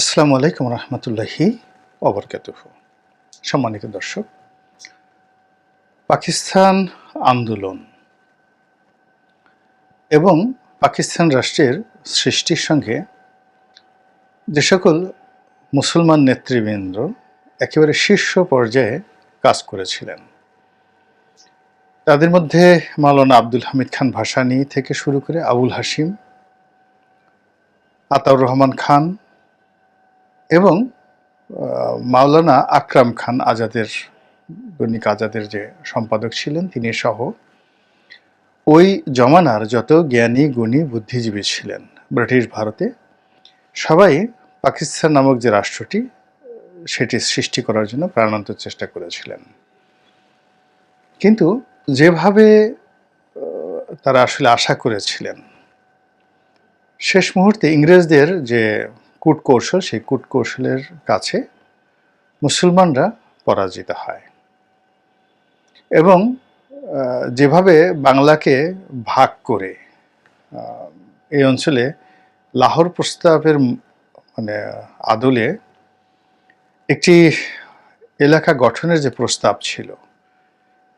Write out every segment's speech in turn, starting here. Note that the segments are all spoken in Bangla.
আসসালামু আলাইকুম রহমতুল্লাহি অবরকাতুহ সম্মানিত দর্শক, পাকিস্তান আন্দোলন এবং পাকিস্তান রাষ্ট্রের সৃষ্টির সঙ্গে যে সকল মুসলমান নেতৃবৃন্দ একেবারে শীর্ষ পর্যায়ে কাজ করেছিলেন, তাদের মধ্যে মাওলানা আব্দুল হামিদ খান ভাসানি থেকে শুরু করে আবুল হাসিম আতাউর রহমান খান এবং মাওলানা আকরাম খান আজাদের দৈনিক আজাদের যে সম্পাদক ছিলেন, তিনি সহ ওই জমানার যত জ্ঞানী, গুণী, বুদ্ধিজীবী ছিলেন ব্রিটিশ ভারতে, সবাই পাকিস্তান নামক যে রাষ্ট্রটি, সেটি সৃষ্টি করার জন্য প্রাণান্তর চেষ্টা করেছিলেন। কিন্তু যেভাবে তারা আসলে আশা করেছিলেন, শেষ মুহূর্তে ইংরেজদের যে কূটকৌশল, সেই কূটকৌশলের কাছে মুসলমানরা পরাজিত হয়। এবং যেভাবে বাংলাকে ভাগ করে এই অঞ্চলে লাহোর প্রস্তাবের মানে আদলে একটি এলাকা গঠনের যে প্রস্তাব ছিল,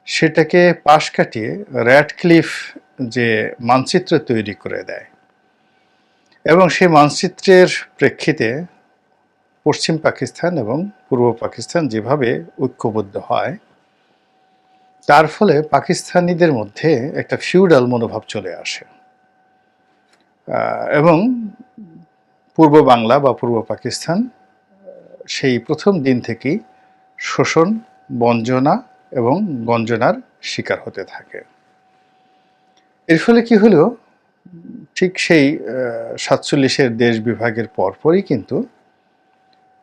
সেটাকে পাশ কাটিয়ে র্যাডক্লিফ যে মানচিত্র তৈরি করে দেয় এবং সেই মানচিত্রের প্রেক্ষিতে পশ্চিম পাকিস্তান এবং পূর্ব পাকিস্তান যেভাবে ঐক্যবদ্ধ হয়, তার ফলে পাকিস্তানিদের মধ্যে একটা ফিউডাল মনোভাব চলে আসে। এবং পূর্ব বাংলা বা পূর্ব পাকিস্তান, সেই প্রথম দিন থেকেই শোষণ, বঞ্জনা এবং গঞ্জনার শিকার হতে থাকে। এর ফলে কি হলো? ঠিক সেই সাতচল্লিশের দেশ বিভাগের পরপরই কিন্তু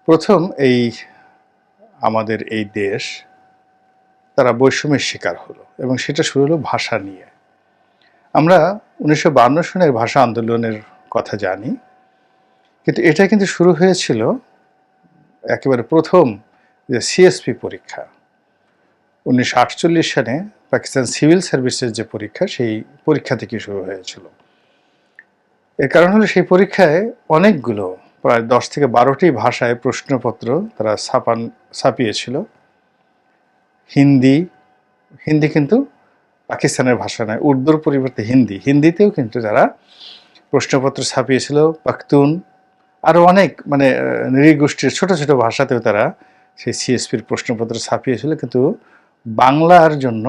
প্রথম এই আমাদের এই দেশ তারা বৈষম্যের শিকার হলো এবং সেটা শুরু হলো ভাষা নিয়ে। আমরা উনিশশো বান্ন সনের ভাষা আন্দোলনের কথা জানি, কিন্তু এটা কিন্তু শুরু হয়েছিল একেবারে প্রথম যে সিএসপি পরীক্ষা। উনিশশো আটচল্লিশ সালে পাকিস্তান সিভিল সার্ভিসের যে পরীক্ষা, সেই পরীক্ষা থেকে শুরু হয়েছিল। এর কারণ হলো সেই পরীক্ষায় অনেকগুলো, প্রায় দশ থেকে বারোটি ভাষায় প্রশ্নপত্র তারা ছাপান, ছাপিয়েছিল। হিন্দি হিন্দি কিন্তু পাকিস্তানের ভাষা নয়, উর্দুর পরিবর্তে হিন্দি। হিন্দিতেও কিন্তু তারা প্রশ্নপত্র ছাপিয়েছিল, পাখতুন আরও অনেক মানে নৃগোষ্ঠীর ছোট ছোট ভাষাতেও তারা সেই সিএসপির প্রশ্নপত্র ছাপিয়েছিল, কিন্তু বাংলার জন্য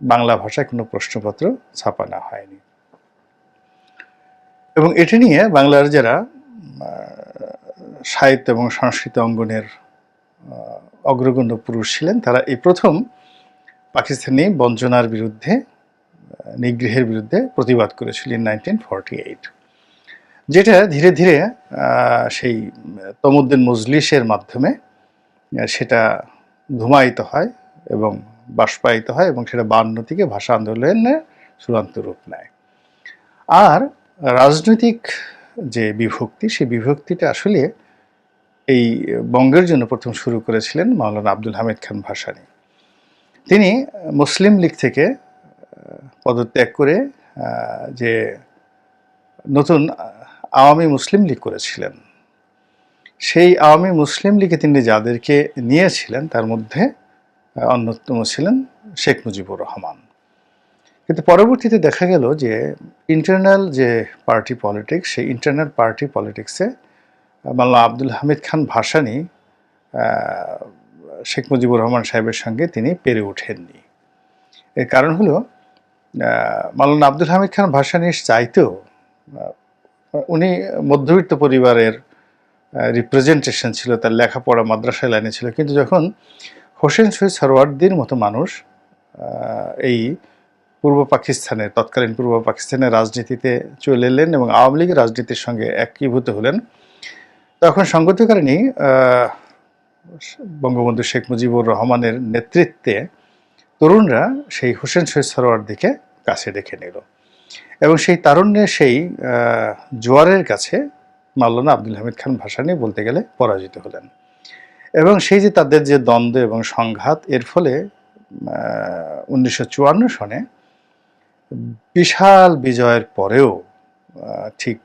বাংলা ভাষায় কোনো প্রশ্নপত্র ছাপানো হয়নি। এবং এটি নিয়ে বাংলার যারা সাহিত্য এবং সংস্কৃত অঙ্গনের অগ্রগণ্য পুরুষ ছিলেন, তারা এই প্রথম পাকিস্তানি বঞ্চনার বিরুদ্ধে নিগ্রহের বিরুদ্ধে প্রতিবাদ করেছিলেন নাইনটিন ফর্টি এইট যেটা ধীরে ধীরে সেই তমুদ্দিন মজলিসের মাধ্যমে সেটা ধুমায়িত হয় এবং বাষ্পায়িত হয় এবং সেটা বান্ন থেকে ভাষা আন্দোলনের চূড়ান্ত রূপ নেয়। আর রাজনৈতিক যে বিভক্তি, সেই বিভক্তিটা আসলে এই বঙ্গের জন্য প্রথম শুরু করেছিলেন মাওলানা আব্দুল হামিদ খান ভাসানী। তিনি মুসলিম লীগ থেকে পদত্যাগ করে যে নতুন আওয়ামী মুসলিম লীগ করেছিলেন, সেই আওয়ামী মুসলিম লীগে তিনি যাদেরকে নিয়েছিলেন, তার মধ্যে অন্যতম ছিলেন শেখ মুজিবুর রহমান। কিন্তু পরবর্তীতে দেখা গেল যে ইন্টারনাল যে পার্টি পলিটিক্স সেই ইন্টারনাল পার্টি পলিটিক্সে মাল্লা আব্দুল হামিদ খান ভাসানী শেখ মুজিবুর রহমান সাহেবের সঙ্গে তিনি পেরে ওঠেননি। এর কারণ হলো আহ, মাওলানা আব্দুল হামিদ খান ভাসানীর চাইতেও উনি মধ্যবিত্ত পরিবারের রিপ্রেজেন্টেশন ছিল তার লেখাপড়া মাদ্রাসায় লাইনে ছিল। কিন্তু যখন হোসেন শহীদ সরওয়ার্দির মতো মানুষ এই পূর্ব পাকিস্তানের তৎকালীন পূর্ব পাকিস্তানের রাজনীতিতে চলে এলেন এবং আওয়ামী লীগের রাজনীতির সঙ্গে একীভূত হলেন। তখন সঙ্গতিকারিণী আহ, বঙ্গবন্ধু শেখ মুজিবুর রহমানের নেতৃত্বে তরুণরা সেই হোসেন শহীদ সরোয়ার্দিকে কাছে ডেকে নিল। এবং সেই তারুণ্যের সেই জোয়ারের কাছে মাওলানা আব্দুল হামিদ খান ভাসানী বলতে গেলে পরাজিত হলেন। এবং সেই যে তাদের যে দ্বন্দ্ব এবং সংঘাত এর ফলে উনিশশো চুয়ান্ন সনে বিশাল বিজয়ের পরেও ঠিক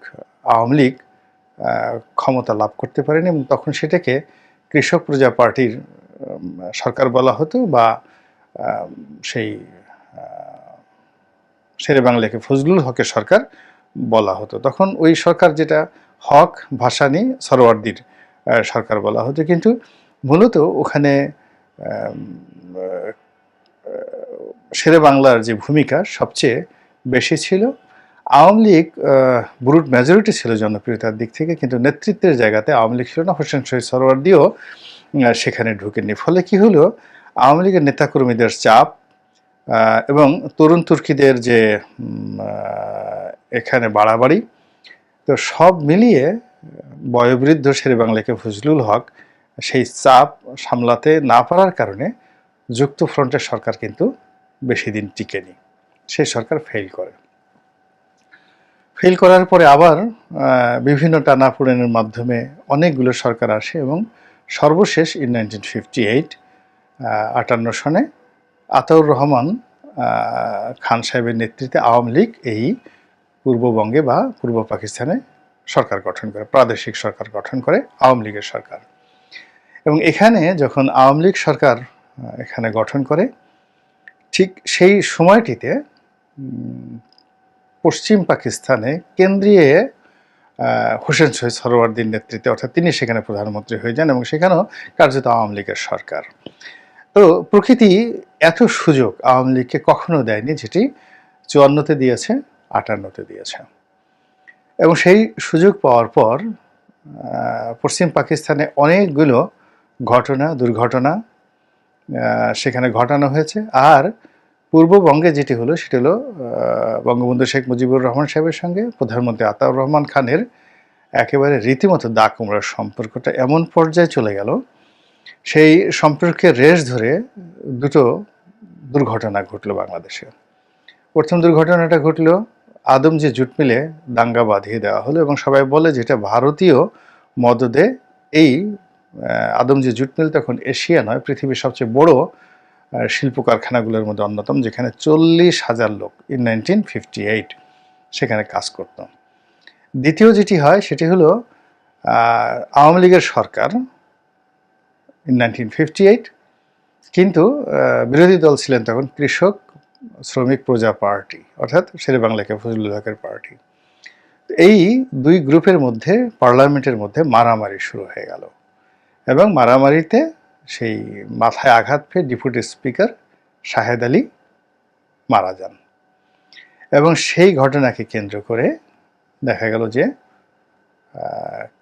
আওয়ামী লীগ ক্ষমতা লাভ করতে পারেনি এবং তখন সেটাকে কৃষক প্রজা পার্টির সরকার বলা হতো বা সেই শেরে বাংলাকে ফজলুল হকের সরকার বলা হতো। তখন ওই সরকার যেটা হক, ভাসানী, সরওয়ার্দির সরকার বলা হতো। কিন্তু মূলত ওখানে শেরে বাংলার যে ভূমিকা সবচেয়ে বেশি ছিল, আওয়ামী লীগ ব্রুট মেজরিটি ছিল জনপ্রিয়তার দিক থেকে, কিন্তু নেতৃত্বের জায়গাতে আওয়ামী লীগ ছিল না। হোসেন শহীদ সরওয়ার্দিও সেখানে ঢুকেনি ফলে কি হলো? আওয়ামী লীগের নেতাকর্মীদের চাপ এবং তরুণ তুর্কিদের যে এখানে বাড়াবাড়ি, তো সব মিলিয়ে, বয়োবৃদ্ধ শেরে বাংলাকে ফজলুল হক সেই চাপ সামলাতে না পারার কারণে যুক্ত ফ্রন্টের সরকার কিন্তু বেশি দিন টিকেনি সেই সরকার ফেল করে। ফেল করার পরে আবার বিভিন্ন টানাপোড়েনের মাধ্যমে অনেকগুলো সরকার আসে এবং সর্বশেষ ইন নাইনটিন ফিফটি এইট আটান্ন সনে আতাউর রহমান খান সাহেবের নেতৃত্বে আওয়ামী লীগ এই পূর্ববঙ্গে বা পূর্ব পাকিস্তানে সরকার গঠন করে, প্রাদেশিক সরকার গঠন করে আওয়ামী লীগের সরকার। এবং এখানে যখন আওয়ামী লীগ সরকার এখানে গঠন করে ঠিক সেই সময়টিতে পশ্চিম পাকিস্তানে কেন্দ্রীয় হোসেন শহীদ সরোয়ার্দির নেতৃত্বে, অর্থাৎ তিনি সেখানে প্রধানমন্ত্রী হয়ে যান এবং সেখানেও কার্যত আওয়ামী লীগের সরকার। তো প্রকৃতি এত সুযোগ আওয়ামী লীগকে কখনো দেয়নি, যেটি চুয়ান্নতে দিয়েছে, আটান্নতে দিয়েছে। এবং সেই সুযোগ পাওয়ার পর পশ্চিম পাকিস্তানে অনেকগুলো ঘটনা, দুর্ঘটনা সেখানে ঘটানো হয়েছে। আর পূর্ববঙ্গে যেটি হলো সেটি হলো বঙ্গবন্ধু শেখ মুজিবুর রহমান সাহেবের সঙ্গে প্রধানমন্ত্রী আতাউর রহমান খানের একেবারে রীতিমতো দা কুমড়ার সম্পর্কটা এমন পর্যায়ে চলে গেল সেই সম্পর্কের রেশ ধরে দুটো দুর্ঘটনা ঘটলো বাংলাদেশে। প্রথম দুর্ঘটনাটা ঘটলো আদম যে জুট মিলে দাঙ্গা বাঁধিয়ে দেওয়া হলো এবং সবাই বলে যেটা ভারতীয় মদদে এই আহ, আদম যে জুট মিল তখন এশিয়া নয় পৃথিবীর সবচেয়ে বড় শিল্প কারখানাগুলোর মধ্যে অন্যতম, যেখানে চল্লিশ হাজার লোক ইন নাইনটিন ফিফটি এইট সেখানে কাজ করত। দ্বিতীয় যেটি হয়, সেটি হলো আওয়ামী লীগের সরকার ইন নাইনটিন ফিফটি এইট কিন্তু বিরোধী দল ছিলেন তখন কৃষক শ্রমিক প্রজা পার্টি, অর্থাৎ শেরে বাংলাকে ফজলুল হকের পার্টি। এই দুই গ্রুপের মধ্যে, পার্লামেন্টের মধ্যে মারামারি শুরু হয়ে গেল। এবং মারামারিতে সেই মাথায় আঘাত পেয়ে ডিপুটি স্পিকার শাহেদ আলী মারা যান। এবং সেই ঘটনাকে কেন্দ্র করে দেখা গেল যে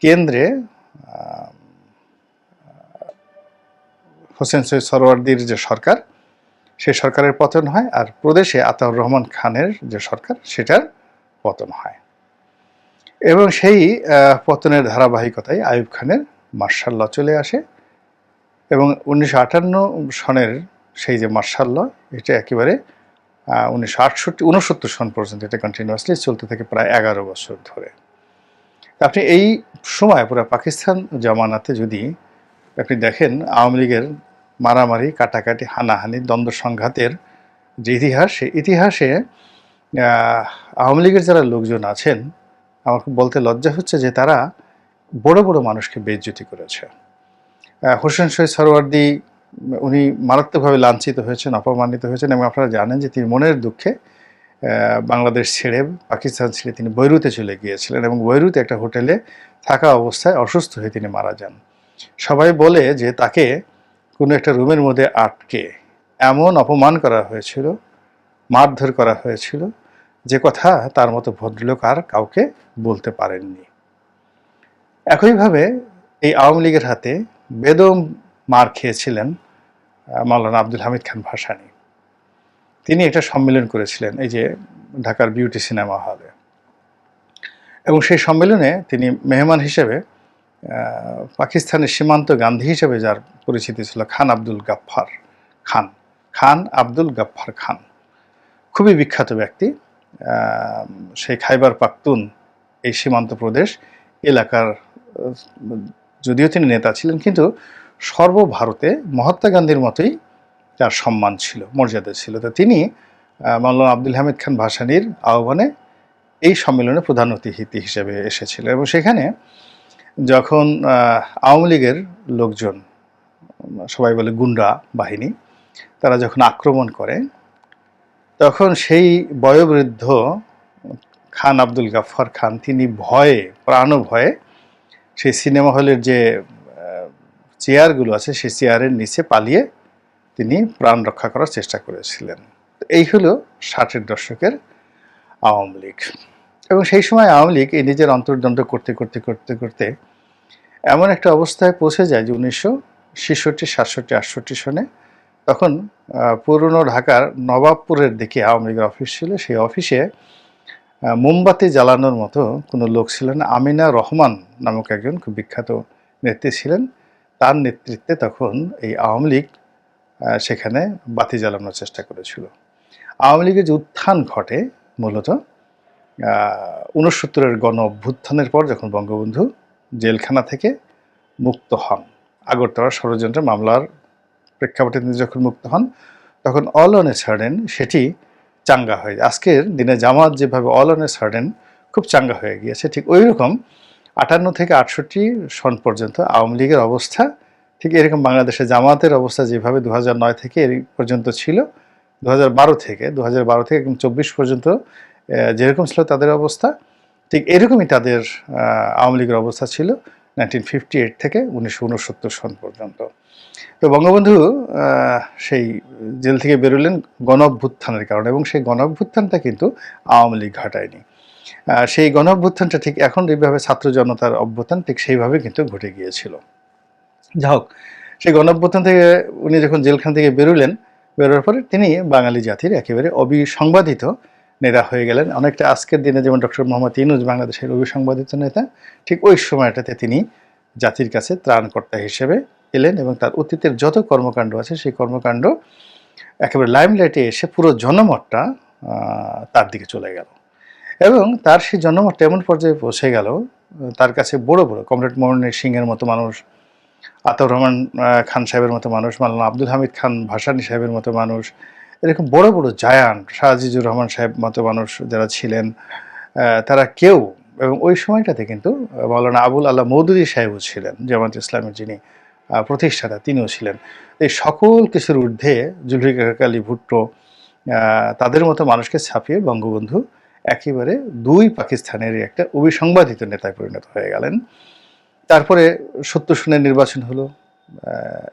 কেন্দ্রে হোসেন সৈয়দ সরওয়ার্দির যে সরকার সেই সরকারের পতন হয় আর প্রদেশে আতাউর রহমান খানের যে সরকার, সেটার পতন হয়। এবং সেই পতনের ধারাবাহিকতায় আইয়ুব খানের মার্শাল ল চলে আসে। এবং উনিশশো আটান্ন সনের সেই যে মার্শাল ল, এটা একেবারে উনিশশো আটষট্টি উনসত্তর সন পর্যন্ত এটা কন্টিনিউয়াসলি চলতে থাকে প্রায় এগারো বছর ধরে। আপনি এই সময় পুরো পাকিস্তান জামানাতে যদি আপনি দেখেন, আওয়ামী লীগের মারামারি, কাটাকাটি, হানাহানি, দ্বন্দ্ব সংঘাতের যে ইতিহাস, সেই ইতিহাসে আওয়ামী লীগের যারা লোকজন আছেন খুব বলতে লজ্জা হচ্ছে যে তারা বড় বড় মানুষকে বেজ্জতি করেছে। হোসেন শহীদ সরওয়ার্দি, উনি মারাত্মকভাবে লাঞ্ছিত হয়েছেন, অপমানিত হয়েছেন এবং আপনারা জানেন যে তিনি মনের দুঃখে বাংলাদেশ ছেড়ে পাকিস্তান ছেড়ে তিনি বৈরুতে চলে গিয়েছিলেন এবং বৈরুতে একটা হোটেলে থাকা অবস্থায় অসুস্থ হয়ে তিনি মারা যান। সবাই বলে যে তাকে কোনো একটা রুমের মধ্যে আটকে এমন অপমান করা হয়েছিল, মারধর করা হয়েছিল যে কথা তার মতো ভদ্রলোক আর কাউকে বলতে পারেননি। একইভাবে এই আওয়ামী লীগের হাতে বেদম মার খেয়েছিলেন মাওলানা আব্দুল হামিদ খান ভাসানী। তিনি একটা সম্মেলন করেছিলেন এই যে ঢাকার বিউটি সিনেমা হলে। এবং সেই সম্মেলনে তিনি মেহমান হিসেবে পাকিস্তানের সীমান্ত গান্ধী হিসেবে যার পরিচিতি ছিল খান আব্দুল গাফফার খান খান আব্দুল গাফফার খান। খুবই বিখ্যাত ব্যক্তি সেই খাইবার পাখতুন এই সীমান্ত প্রদেশ এলাকার যদিও তিনি নেতা ছিলেন, কিন্তু সর্বভারতে মহাত্মা গান্ধীর মতোই তার সম্মান ছিল, মর্যাদা ছিল। তো তিনি মাওলানা আব্দুল হামিদ খান ভাসানির আহ্বানে এই সম্মেলনে প্রধান অতিথি হিসেবে এসেছিল এবং সেখানে যখন আওয়ামী লীগের লোকজন, সবাই বলে গুন্ডা বাহিনী, তারা যখন আক্রমণ করে, তখন সেই বয়োবৃদ্ধ খান আব্দুল গাফফার খান, তিনি ভয়ে প্রাণ ভয়ে সেই সিনেমা হলের যে চেয়ারগুলো আছে, সেই চেয়ারের নিচে পালিয়ে তিনি প্রাণ রক্ষা করার চেষ্টা করেছিলেন। এই হলো ষাটের দশকের আওয়ামী লীগ। এবং সেই সময় আওয়ামী লীগ এই নিজের অন্তর্দণ্ড করতে করতে করতে করতে এমন একটা অবস্থায় পৌঁছে যায় যে উনিশশো ছেষট্টি, সাতষট্টি, আটষট্টি সনে তখন পুরনো ঢাকার নবাবপুরের দিকে আওয়ামী লীগের অফিস ছিল। সেই অফিসে মোমবাতি জ্বালানোর মতো কোনো লোক ছিলেন আমিনা রহমান নামক একজন খুব বিখ্যাত নেত্রী ছিলেন। তার নেতৃত্বে তখন এই আওয়ামী লীগ সেখানে বাতি জ্বালানোর চেষ্টা করেছিল। আওয়ামী লীগের যে উত্থান ঘটে মূলত উনসত্তরের গণ অভ্যুত্থানের পর যখন বঙ্গবন্ধু জেলখানা থেকে মুক্ত হন আগরতলা ষড়যন্ত্র মামলার প্রেক্ষাপটে তিনি যখন মুক্ত হন, তখন অল অন সার্ডেন সেটি চাঙ্গা হয়ে আজকের দিনে জামাত যেভাবে অল অন এ সার্ডেন খুব চাঙ্গা হয়ে গিয়েছে, ঠিক ওই রকম আটান্ন থেকে আটষট্টি সন পর্যন্ত আওয়ামী লীগের অবস্থা, ঠিক এরকম বাংলাদেশে জামাতের অবস্থা যেভাবে দু নয় থেকে এই পর্যন্ত ছিল দু থেকে দু থেকে একদম চব্বিশ পর্যন্ত যেরকম ছিল তাদের অবস্থা, ঠিক এরকমই তাদের আওয়ামী লীগের অবস্থা ছিল। নাইনটিন ফিফটি এইট থেকে উনিশশো উনসত্তর সন পর্যন্ত। তো বঙ্গবন্ধু সেই জেল থেকে বেরোলেন গণঅভ্যুত্থানের কারণে এবং সেই গণঅভ্যুত্থানটা কিন্তু আওয়ামী লীগ ঘটায়নি। সেই গণঅভ্যুত্থানটা ঠিক এখন যেভাবে ছাত্র জনতার অভ্যুত্থান, ঠিক সেইভাবে কিন্তু ঘটে গিয়েছিল। যা হোক, সেই গণঅভ্যুত্থান থেকে উনি যখন জেলখান থেকে বেরোলেন বেরোর পরে তিনি বাঙালি জাতির একেবারে অবিসংবাদিত নেতা হয়ে গেলেন। অনেকটা আজকের দিনে যেমন ডক্টর মোহাম্মদ ইনুজ বাংলাদেশের অবিসংবাদিত নেতা, ঠিক ওই সময়টাতে তিনি জাতির কাছে ত্রাণকর্তা হিসেবে এলেন এবং তার অতীতের যত কর্মকাণ্ড আছে, সেই কর্মকাণ্ড একেবারে লাইমলাইটে এসে পুরো জনমতটা তার দিকে চলে গেল। এবং তার সেই জনমতটা এমন পর্যায়ে পৌঁছে গেল, তার কাছে বড় বড় কমরেড মোহনের সিংয়ের মতো মানুষ, আতাউর রহমান খান সাহেবের মতো মানুষ, মাওলানা আব্দুল হামিদ খান ভাসানী সাহেবের মতো মানুষ এরকম বড় বড় জায়ান্ট শাহজিজুর রহমান সাহেব মতো মানুষ যারা ছিলেন তারা কেউ এবং ওই সময়টাতে কিন্তু আহ, মাওলানা আবুল আল্লাহ মৌদুদি সাহেবও ছিলেন জামাত ইসলামের যিনি প্রতিষ্ঠাতা তিনিও ছিলেন। এই সকল কিছুর ঊর্ধ্বে জুলফিকার আলী ভুট্টো তাদের মতো মানুষকে ছাপিয়ে বঙ্গবন্ধু একেবারে দুই পাকিস্তানের একটা অবিসংবাদিত নেতায় পরিণত হয়ে গেলেন। তারপরে সত্য সনের নির্বাচন হলো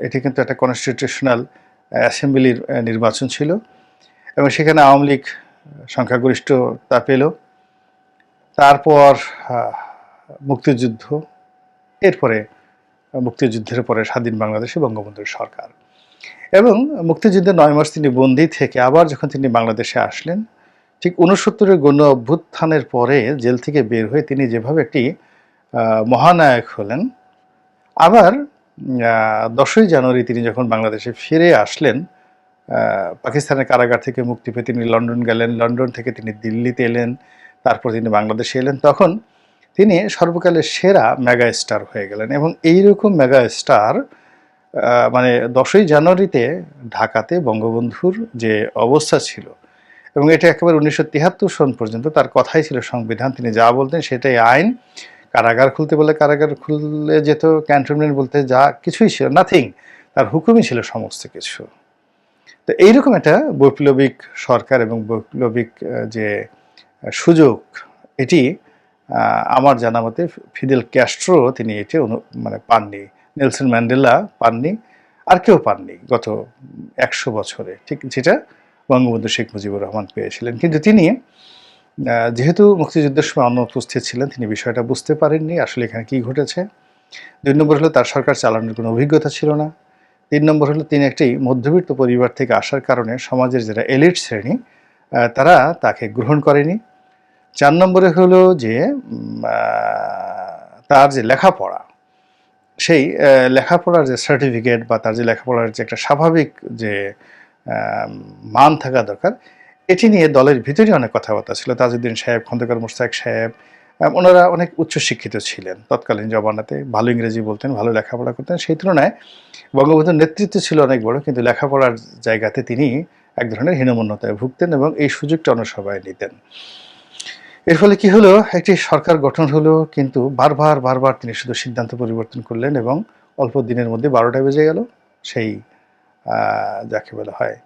এটি কিন্তু একটা কনস্টিটিউশনাল অ্যাসেম্বলির নির্বাচন ছিল এবং সেখানে আওয়ামী লীগ সংখ্যাগরিষ্ঠতা পেল। তারপর মুক্তিযুদ্ধ, এরপরে মুক্তিযুদ্ধের পরে স্বাধীন বাংলাদেশে বঙ্গবন্ধুর সরকার। এবং মুক্তিযুদ্ধের নয় মাস তিনি বন্দী থেকে আবার যখন তিনি বাংলাদেশে আসলেন, ঠিক উনসত্তরের গণ অভ্যুত্থানের পরে জেল থেকে বের হয়ে তিনি যেভাবে একটি মহানায়ক হলেন, আবার দশই জানুয়ারি তিনি যখন বাংলাদেশে ফিরে আসলেন পাকিস্তানের কারাগার থেকে মুক্তি পেয়ে তিনি লন্ডন গেলেন। লন্ডন থেকে তিনি দিল্লিতে এলেন, তারপর তিনি বাংলাদেশে এলেন। তখন তিনি সর্বকালের সেরা মেগা স্টার হয়ে গেলেন এবং এইরকম মেগা স্টার মানে দশই জানুয়ারিতে ঢাকাতে বঙ্গবন্ধুর যে অবস্থা ছিল এবং এটা একেবারে উনিশশো তিয়াত্তর সন পর্যন্ত তার কথাই ছিল সংবিধান। তিনি যা বলতেন সেটাই আইন। কারাগার খুলতে বলে কারাগার খুলে যেত, ক্যান্টনমেন্ট বলতে যা কিছুই ছিল নাথিং তার হুকুমই ছিল সমস্ত কিছু। তো এইরকম একটা বৈপ্লবিক সরকার এবং বৈপ্লবিক যে, সুযোগ, এটি আমার জানা মতে ফিদেল ক্যাস্ট্রো তিনি এটি মানে পাননি, নেলসন ম্যান্ডেলা পাননি, আর কেউ পাননি গত একশো বছরে, ঠিক যেটা বঙ্গবন্ধু শেখ মুজিবুর রহমান পেয়েছিলেন। কিন্তু তিনি যেহেতু মুক্তিযুদ্ধের সময় অনুপস্থিত ছিলেন, তিনি বিষয়টা বুঝতে পারেননি আসলে এখানে কি ঘটেছে। দুই নম্বর হলো তার সরকার চালানোর কোনো অভিজ্ঞতা ছিল না। তিন নম্বর হলো তিনি একটি মধ্যবিত্ত পরিবার থেকে আসার কারণে সমাজের যারা এলিট শ্রেণি তারা তাকে গ্রহণ করেনি। চার নম্বরে হলো যে তার যে লেখাপড়া, সেই লেখাপড়ার যে সার্টিফিকেট বা তার যে লেখাপড়ার যে একটা স্বাভাবিক যে মান থাকা দরকার এটি নিয়ে দলের ভিতরে অনেক কথাবার্তা ছিল। তাজউদ্দিন সাহেব, খন্দকার মোস্তাক সাহেব ওনারা অনেক উচ্চশিক্ষিত ছিলেন। তৎকালীন জমানাতে ভালো ইংরেজি বলতেন, ভালো লেখাপড়া করতেন। সেই তুলনায় বঙ্গবন্ধুর নেতৃত্ব ছিল অনেক বড়, কিন্তু লেখাপড়ার জায়গাতে তিনি এক ধরনের হীনমন্যতায় ভুগতেন এবং এই সুযোগটা অন্য সবাই নিতেন। এর ফলে কি হলো? একটি সরকার গঠন হলো, কিন্তু বারবার বারবার তিনি শুধু সিদ্ধান্ত পরিবর্তন করলেন এবং অল্প দিনের মধ্যে বারোটা বেজে গেল। সেই যাকে বলা হয়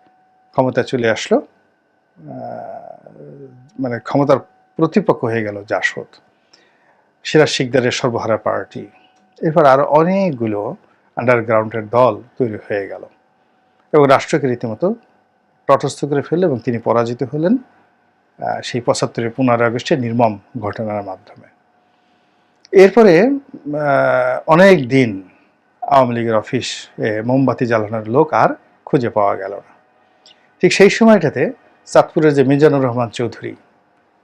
ক্ষমতা চলে আসলো। মানে ক্ষমতার প্রতিপক্ষ হয়ে গেল জাসদ। সিরাজ শিকদারের সর্বহারা পার্টি। এরপর আরও অনেকগুলো আন্ডারগ্রাউন্ডের দল তৈরি হয়ে গেল। এবং রাষ্ট্রকে রীতিমতো তটস্থ করে ফেলল এবং তিনি পরাজিত হলেন সেই পঁচাত্তরের পনেরো আগস্টের নির্মম ঘটনার মাধ্যমে। এরপরে অনেক দিন আওয়ামী লীগের অফিস মোমবাতি জ্বালানোর লোক আর খুঁজে পাওয়া গেল না। ঠিক সেই সময়টাতে চাঁদপুরের যে মিজানুর রহমান চৌধুরী,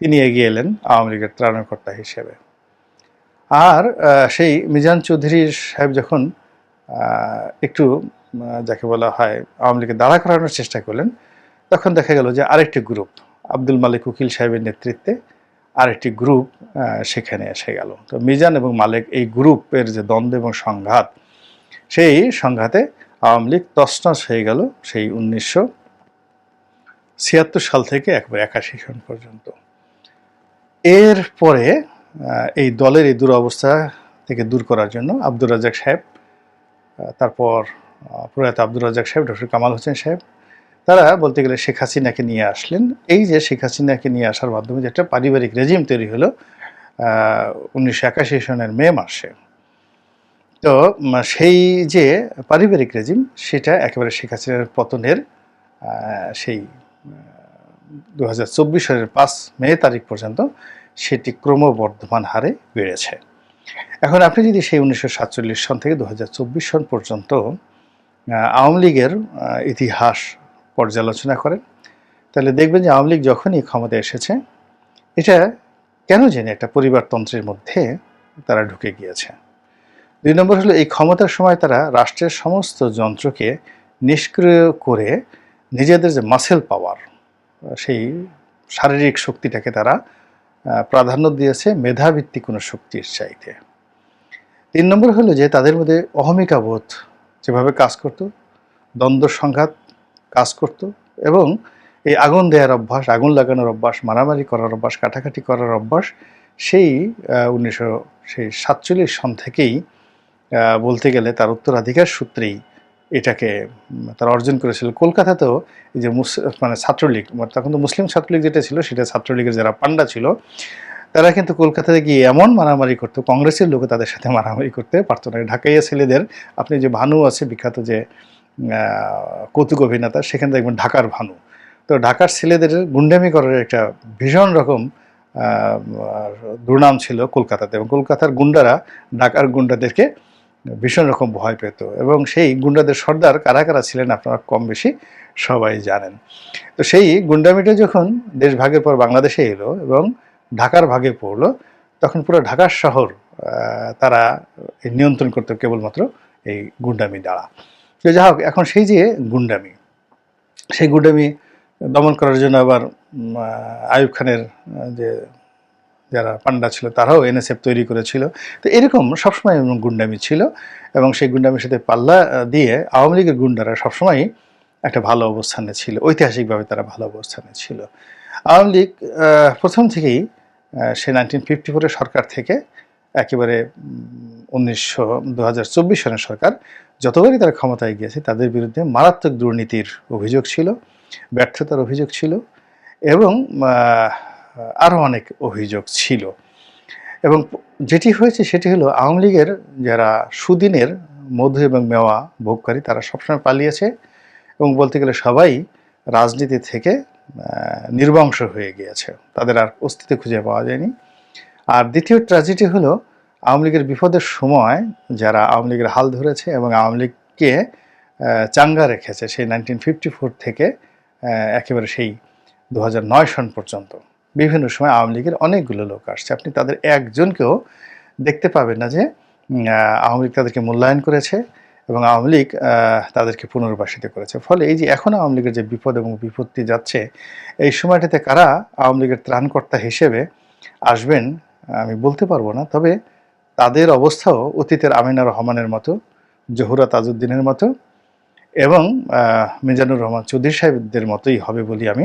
তিনি এগিয়ে এলেন আওয়ামী লীগের ত্রাণকর্তা হিসেবে। আর সেই মিজান চৌধুরী সাহেব যখন একটু যাকে বলা হয় আওয়ামী লীগের দাঁড়া করানোর চেষ্টা করলেন, তখন দেখা গেল যে আরেকটি গ্রুপ, আব্দুল মালিক উকিল সাহেবের নেতৃত্বে আরেকটি গ্রুপ সেখানে এসে গেল। তো মিজান এবং মালিক এই গ্রুপের যে দ্বন্দ্ব এবং সংঘাত, সেই সংঘাতে আওয়ামী লীগ তছনছ হয়ে গেল সেই উনিশশো ছিয়াত্তর সাল থেকে একবার একাশি সন পর্যন্ত। এর পরে এই দলের এই দুরবস্থা থেকে দূর করার জন্য আব্দুর রাজাক সাহেব তারপর প্রয়াত আব্দুর রাজাক সাহেব, ডক্টর কামাল হোসেন সাহেব, তারা বলতে গেলে শেখ হাসিনাকে নিয়ে আসলেন। এই যে শেখ হাসিনাকে নিয়ে আসার মাধ্যমে যে একটা পারিবারিক রেজিম তৈরি হলো উনিশশো একাশি সনের মে মাসে। তো সেই যে পারিবারিক রেজিম, সেটা একেবারে শেখ হাসিনার পতনের সেই দু হাজার চব্বিশ সালের পাঁচ মে তারিখ পর্যন্ত সেটি ক্রমবর্ধমান হারে বেড়েছে। এখন আপনি যদি সেই উনিশশো সাতচল্লিশ সন থেকে দু হাজার চব্বিশ সন পর্যন্ত আওয়ামী লীগের ইতিহাস পর্যালোচনা করেন, তাহলে দেখবেন যে আওয়ামী লীগ যখনই ক্ষমতায় এসেছে, এটা কেন জেনে একটা পরিবারতন্ত্রের মধ্যে তারা ঢুকে গিয়েছে। দুই নম্বর হলো এই ক্ষমতার সময় তারা রাষ্ট্রের সমস্ত যন্ত্রকে নিষ্ক্রিয় করে নিজেদের যে মাসেল পাওয়ার সেই শারীরিক শক্তিটাকে তারা প্রাধান্য দিয়েছে, মেধাভিত্তিক কোনো শক্তির চাইতে। তিন নম্বর হলো যে তাদের মধ্যে অহমিকা বোধ যেভাবে কাজ করত, দ্বন্দ্ব সংঘাত কাজ করত এবং এই আগুন দেওয়ার অভ্যাস, আগুন লাগানোর অভ্যাস, মারামারি করার অভ্যাস, কাটাকাটি করার অভ্যাস, সেই উনিশশো, সেই সাতচল্লিশ সন থেকেই বলতে গেলে তার উত্তরাধিকার সূত্রেই এটাকে তারা অর্জন করেছিল। কলকাতাতেও এই যে মানে ছাত্রলীগ তখন তো মুসলিম ছাত্রলীগ যেটা ছিল, সেটা ছাত্রলীগের যারা পান্ডা ছিল, তারা কিন্তু কলকাতাতে গিয়ে এমন মারামারি করতো, কংগ্রেসের লোকে তাদের সাথে মারামারি করতে পারতো না। ঢাকাইয়া ছেলেদের, আপনি যে ভানু আছে, বিখ্যাত যে কৌতুক অভিনেতা, সেখানে দেখবেন ঢাকার ভানু। তো ঢাকার ছেলেদের গুন্ডামি করার একটা ভীষণ রকম দুর্নাম ছিল কলকাতাতে, এবং কলকাতার গুন্ডারা ঢাকার গুন্ডাদেরকে ভীষণ রকম ভয় পেত। এবং সেই গুন্ডাদের সর্দার কারা কারা ছিলেন আপনারা কম বেশি সবাই জানেন। তো সেই গুন্ডামিটা যখন দেশ ভাগের পর বাংলাদেশে এলো এবং ঢাকার ভাগে পড়ল, তখন পুরো ঢাকার শহর তারা নিয়ন্ত্রণ করতো কেবলমাত্র এই গুন্ডামি দ্বারা। তো যা হোক, এখন সেই যে গুন্ডামি, সেই গুন্ডামি দমন করার জন্য আবার আয়ুব খানের যে যারা পান্ডা ছিল, তারাও এনএসএফ তৈরি করেছিল। তো এরকম সবসময় গুন্ডামি ছিল এবং সেই গুন্ডামির সাথে পাল্লা দিয়ে আওয়ামী লীগের গুন্ডারা সবসময় একটা ভালো অবস্থানে ছিল, ঐতিহাসিকভাবে তারা ভালো অবস্থানে ছিল। আওয়ামী লীগ প্রথম থেকেই সে নাইনটিন ফিফটি ফোরের সরকার থেকে একেবারে উনিশশো দু সনের সরকার যতবারই তারা ক্ষমতায় গিয়েছে, তাদের বিরুদ্ধে মারাত্মক দুর্নীতির অভিযোগ ছিল, ব্যর্থতার অভিযোগ ছিল এবং আরও অনেক অভিযোগ ছিল। এবং যেটি হয়েছে সেটি হলো আওয়ামী লীগের যারা সুদিনের মধু এবং মেওয়া ভোগকারী, তারা সবসময় পালিয়েছে এবং বলতে গেলে সবাই রাজনীতি থেকে নির্বংশ হয়ে গিয়েছে। তাদের আর অস্তিত্ব খুঁজে পাওয়া যায়নি। আর দ্বিতীয় ট্র্যাজেডি হলো আওয়ামী লীগের বিপদের সময় যারা আওয়ামী লীগের হাল ধরেছে এবং আওয়ামী লীগকে চাঙ্গা রেখেছে, সেই নাইনটিন ফিফটি ফোর থেকে একেবারে সেই দু সন পর্যন্ত। বিভিন্ন সময় আওয়ামী লীগের অনেকগুলো লোক আসছে। আপনি তাদের একজনকেও দেখতে পাবেন না যে আওয়ামী লীগ তাদেরকে মূল্যায়ন করেছে এবং আওয়ামী লীগ তাদেরকে পুনর্বাসিত করেছে। ফলে এই যে এখন আওয়ামী লীগের যে বিপদ এবং বিপত্তি যাচ্ছে, এই সময়টাতে কারা আওয়ামী লীগের ত্রাণকর্তা হিসেবে আসবেন, আমি বলতে পারব না। তবে তাদের অবস্থাও অতীতের আমিনা রহমানের মতো, জহুরা তাজউদ্দিনের মতো এবং মিজানুর রহমান চৌধুরী সাহেবদের মতোই হবে বলে আমি